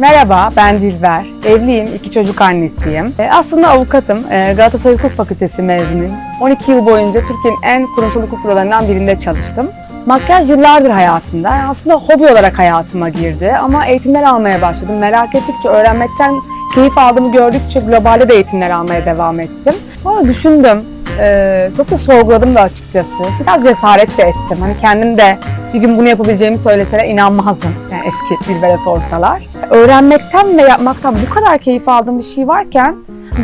Merhaba, ben Dilber. Evliyim, iki çocuk annesiyim. E, aslında avukatım. E, Galatasaray Hukuk Fakültesi mezunuyum. 12 yıl boyunca Türkiye'nin en kurumsal hukuk bürolarından birinde çalıştım. Makyaj yıllardır hayatımda. Aslında hobi olarak hayatıma girdi ama eğitimler almaya başladım. Merak ettikçe, öğrenmekten keyif aldığımı gördükçe globalde de eğitimler almaya devam ettim. Sonra düşündüm, e, çok da sorguladım da açıkçası. Biraz cesaret de ettim. Hani kendim de bir gün bunu yapabileceğimi söyleseler inanmazdım. Yani eski Dilber'e sorsalar. Öğrenmekten ve yapmaktan bu kadar keyif aldığım bir şey varken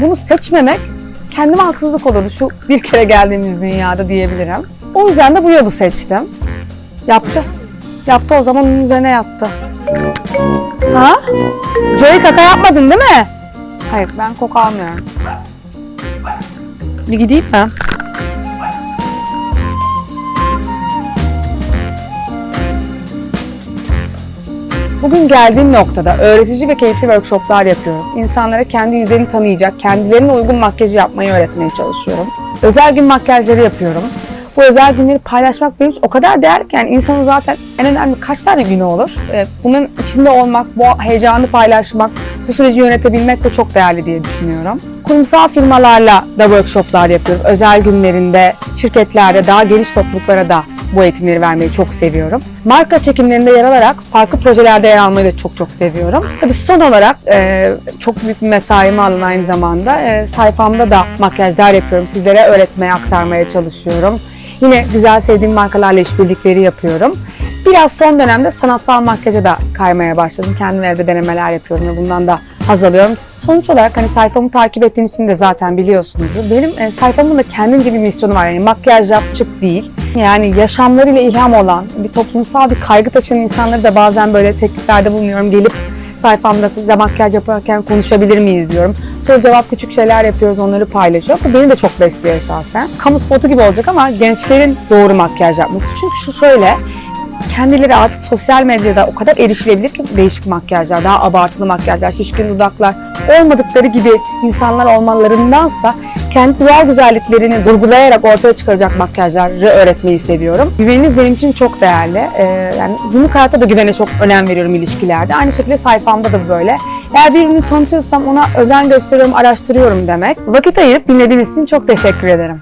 bunu seçmemek kendime haksızlık olurdu. Şu bir kere geldiğimiz dünyada diyebilirim. O yüzden de bu yolu seçtim. Yaptı. Yaptı o zaman onun üzerine yattı. Ha? Joey kaka yapmadın değil mi? Hayır ben koku almıyorum. Gideyim mi? Bugün geldiğim noktada öğretici ve keyifli workshoplar yapıyorum. İnsanlara kendi yüzlerini tanıyacak, kendilerine uygun makyajı yapmayı öğretmeye çalışıyorum. Özel gün makyajları yapıyorum. Bu özel günleri paylaşmak benim için o kadar değerli ki yani insanın zaten en önemli kaç tane günü olur. Ee, Bunun içinde olmak, bu heyecanı paylaşmak, bu süreci yönetebilmek de çok değerli diye düşünüyorum. Kurumsal firmalarla da workshoplar yapıyorum. Özel günlerinde, şirketlerde, daha geniş topluluklara da bu eğitimleri vermeyi çok seviyorum. Marka çekimlerinde yer alarak farklı projelerde yer almayı da çok çok seviyorum. Tabii son olarak e, çok büyük bir mesaimi alan aynı zamanda e, sayfamda da makyajlar yapıyorum. Sizlere öğretmeye, aktarmaya çalışıyorum. Yine güzel sevdiğim markalarla işbirlikleri yapıyorum. Biraz son dönemde sanatsal makyaja da kaymaya başladım. Kendim evde denemeler yapıyorum ve bundan da haz alıyorum. Sonuç olarak hani sayfamı takip ettiğiniz için de zaten biliyorsunuzdur. Benim e, sayfamın da kendimce bir misyonu var. Yani makyaj yap değil. Yani yaşamlarıyla ilham olan, bir toplumsal bir kaygı taşıyan insanları da bazen böyle tekliflerde bulunuyorum. Gelip sayfamda size makyaj yaparken konuşabilir miyiz diyorum. Soru cevap küçük şeyler yapıyoruz, onları paylaşıyor. Bu beni de çok besliyor esasen. Kamu spotu gibi olacak ama gençlerin doğru makyaj yapması. Çünkü şu şöyle, kendileri artık sosyal medyada o kadar erişilebilir ki değişik makyajlar, daha abartılı makyajlar, şişkin dudaklar olmadıkları gibi insanlar olmalarındansa kendi doğal güzelliklerini durgulayarak ortaya çıkaracak makyajları öğretmeyi seviyorum. Güveniniz benim için çok değerli. Ee, yani günlük hayatta da güvene çok önem veriyorum ilişkilerde. Aynı şekilde sayfamda da böyle. Eğer birini tanıtıyorsam ona özen gösteriyorum, araştırıyorum demek. Vakit ayırıp dinlediğiniz için çok teşekkür ederim.